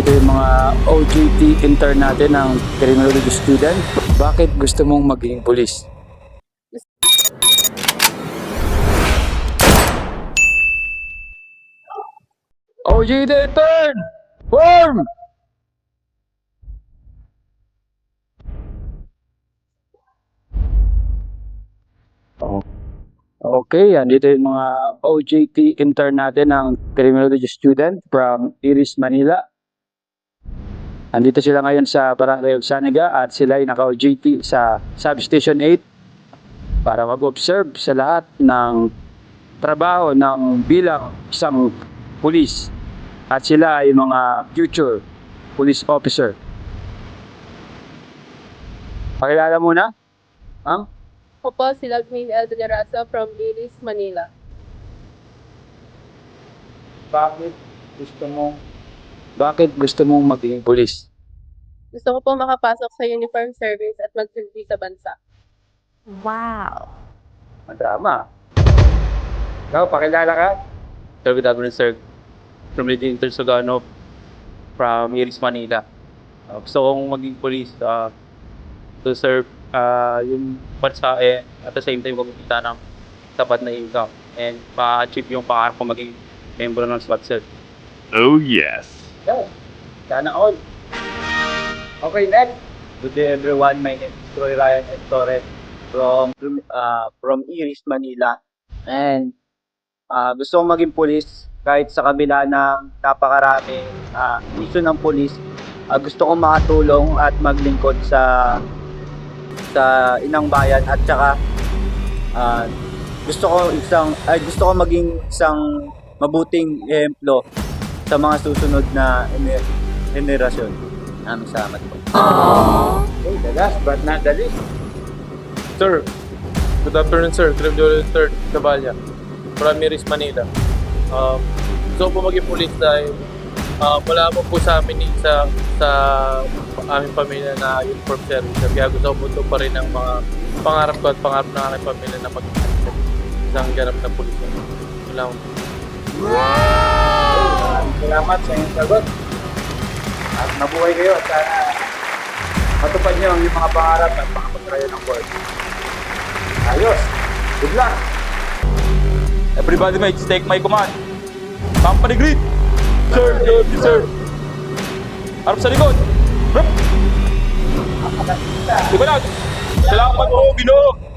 Ito yung mga OJT intern natin ng criminology student. Bakit gusto mong maging pulis? OJT intern! Form! Okay, yan. Dito yung mga OJT intern natin ng criminology student from Iris, Manila. Andito sila ngayon sa Barangay of Saniga at sila ay naka-OJT sa Substation 8 para mag-observe sa lahat ng trabaho ng bilang isang pulis. At sila ay mga future police officer. Pakilala muna, ma'am. Ako po si Lagmin El de Raza from Iris, Manila. Bakit gusto mong bakit gusto mong maging pulis? Gusto ko po makapasok sa uniform service at magsilbi sa bansa. Wow. Madama. Ikaw, pakilala ka? Sir, good afternoon, sir. From Lydia Intersogano from Iris, Manila. Uh, gusto kong maging police uh, to serve uh, yung bansa eh, at the same time kumikita ng tapat na income and ma-achieve yung pangarap ko maging member ng SWAT sir. Oh, yes. Ikaw. Sana all. Okay, next. Good day everyone, my name is Troy Ryan and Torres from uh, from Iris, Manila. And uh, gusto kong maging pulis kahit sa kabila ng napakaraming uh, issue ng pulis. uh, gusto kong makatulong at maglingkod sa sa inang bayan at saka uh, gusto ko isang ay gusto ko maging isang mabuting ehemplo sa mga susunod na gener- henerasyon. Maraming salamat po. Okay, the last but not the least. Sir, good afternoon, sir. Third Cabalya from Iris, Manila. Um, gusto ko po maging police dahil uh, wala po po sa amin ni- sa, sa aming pamilya na uniform service. Kaya gusto ko po ito pa rin ang mga pangarap ko at pangarap ng aking pamilya na maging isang ganap na pulis. Ito lang. Maraming salamat sa inyong sagot. At mabuhay kayo at sana matupad niyo ang inyong mga pangarap at makapag-try ng board. Ayos! Good luck! Everybody mates, take my command. Company greet! Sir, sir, sir. Harap sa likod. Harap. Di ba lang? Salamat po, Ginoo.